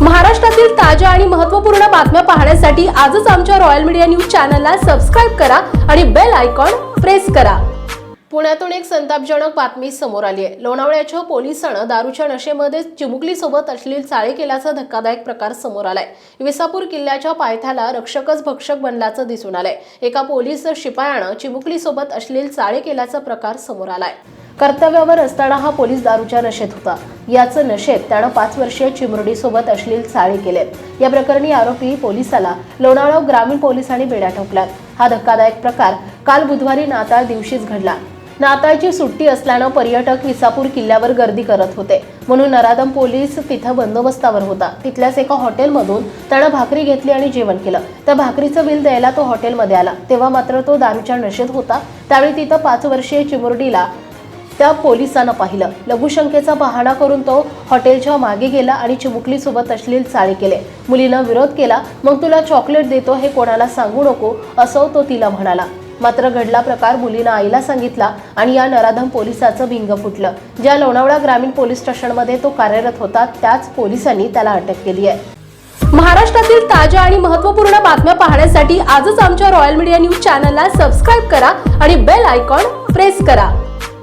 महाराष्ट्रातील ताज्या आणि महत्त्वपूर्ण बातम्या पाहण्यासाठी आजच आमच्या रॉयल मीडिया न्यूज चॅनलला सबस्क्राईब करा आणि बेल आयकॉन प्रेस करा. पुण्यातून एक संतापजनक बातमी समोर आली आहे. लोणावळ्याच्या पोलिसानं दारूच्या नशेमध्ये चिमुकलीसोबत अश्लील चाळे केल्याचा धक्कादायक प्रकार समोर आलाय. विसापूर किल्ल्याच्या पायथ्याला रक्षकच भक्षक बनल्याचं दिसून आलंय. एका पोलीस शिपायानं चिमुकलीसोबत अश्लील चाळे केल्याचा प्रकार समोर आलाय. कर्तव्यावर असताना हा पोलीस दारूच्या नशेत होता. याचं नशेत त्यानं पाच वर्षीय चिमुरडीसोबत अश्लील चाळे केलेत या प्रकरणी आरोपी पोलिसाला लोणावळा ग्रामीण पोलिसांनी बेड्या ठोकल्यात हा धक्कादायक प्रकार काल बुधवारी नाताळ दिवशीच घडला. नाताळची सुट्टी असल्यानं पर्यटक विसापूर किल्ल्यावर गर्दी करत होते. म्हणून नरादम पोलीस तिथं बंदोबस्तावर होता. तिथल्याच एका हॉटेलमधून त्यानं भाकरी घेतली आणि जेवण केलं. त्या भाकरीचं बिल द्यायला तो हॉटेलमध्ये आला. तेव्हा मात्र तो दारूच्या नशेत होता. त्यावेळी तिथं पाच वर्षीय चिमुरडीला त्या पोलिसानं पाहिलं. लघुशंकेचा बहाणा करून तो हॉटेलच्या मागे गेला आणि चिमुकलीसोबत अश्लील चाळे केले. मुलीनं विरोध केला मग तुला चॉकलेट देतो हे कोणाला सांगू नको? असं तो तिला म्हणाला. मात्र घडला प्रकार मुलीनं आईला सांगितला आणि या नराधम पोलिसाचं भिंग फुटलं. ज्या लोणावळा ग्रामीण पोलीस स्टेशनमध्ये तो कार्यरत होता त्याच पोलिसांनी त्याला अटक केली आहे. महाराष्ट्रातील ताज्या आणि महत्त्वपूर्ण बातम्या पाहण्यासाठी आजच आमच्या रॉयल मीडिया न्यूज चॅनलला सबस्क्राईब करा आणि बेल आयकॉन प्रेस करा.